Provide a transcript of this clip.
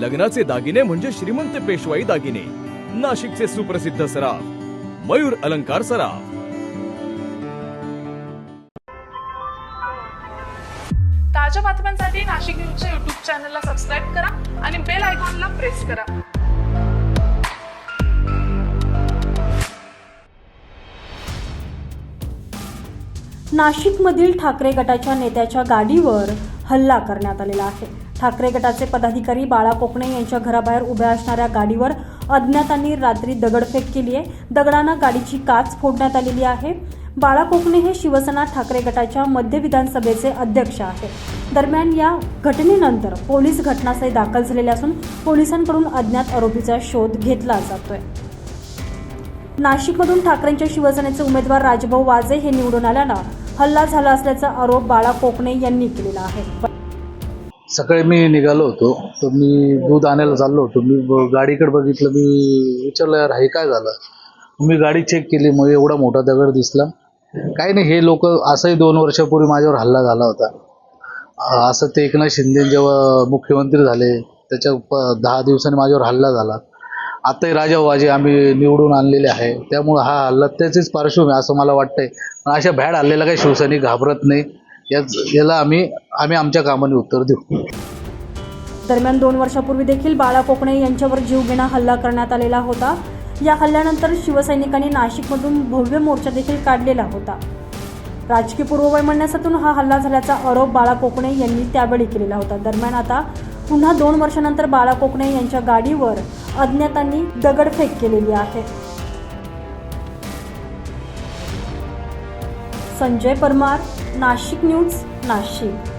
लग्नाचे दागिने म्हणजे श्रीमंत पेशवाई दागिने. नाशिकचे सुप्रसिद्ध सराफ. मयूर अलंकार सराफ. ताज्या बातम्यांसाठी नाशिक न्यूजच्या युट्यूब चॅनलला सबस्क्राईब करा आणि बेल आयकॉनला प्रेस करा. नाशिकमधील ठाकरे गटाच्या नेत्याच्या गाडीवर हल्ला करण्यात आलेला आहे. ठाकरे गटाचे पदाधिकारी बाळा कोकणे यांच्या घराबाहेर उभ्या असणाऱ्या गाडीवर अज्ञातांनी रात्री दगडफेक केली आहे. दगडानं गाडीची काच फोडण्यात आलेली आहे. बाळा कोकणे हे शिवसेना ठाकरे गटाच्या मध्य विधानसभेचे अध्यक्ष आहेत. दरम्यान या घटनेनंतर पोलीस घटनास्थळी दाखल झालेले असून पोलिसांकडून अज्ञात आरोपीचा शोध घेतला जातोय. नाशिकमधून ठाकरेंच्या शिवसेनेचे उमेदवार राजभाऊ वाजे हे निवडून आल्यानं हल्ला झाला असल्याचा आरोप बाळा कोकणे यांनी केलेला आहे. सकाळी मी निघालो होतो तर मी दूध आणायला चाललो होतो. मी ब- गाडीकडे बघितलं मी विचारलं यार हे काय झालं? मी गाडी चेक केली मग एवढा मोठा दगड दिसला. काही नाही हे लोक असंही दोन वर्षापूर्वी माझ्यावर हल्ला झाला होता. अं, असं ते एकनाथ शिंदे जेव्हा मुख्यमंत्री झाले त्याच्या प दहा दिवसांनी माझ्यावर हल्ला झाला. आताही राजा वाजे आम्ही निवडून आणलेले आहे. त्यामुळं हा हल्ला त्याचीच पार्श्वभूमी असं मला वाटतंय. पण अशा भॅड हल्ल्याला काही शिवसैनिक घाबरत नाही. याच याला आम्ही आम्ही आमच्या कामाने उत्तर देऊ. दरम्यान दोन वर्षापूर्वी देखील बाळा कोकणे यांच्यावर जीवघेणा हल्ला करण्यात आलेला होता. या हल्ल्यानंतर शिवसैनिकांनी नाशिकमधून भव्य मोर्चा देखील काढलेला होता. राजकीय पूर्ववैमनस्यातून हा हल्ला झाल्याचा आरोप बाळा कोकणे यांनी त्यावेळी केलेला होता. दरम्यान आता पुन्हा दोन वर्षानंतर बाळा कोकणे यांच्या गाडीवर अज्ञातांनी दगडफेक केलेली आहे. संजय परमार नाशिक न्यूज नाशिक.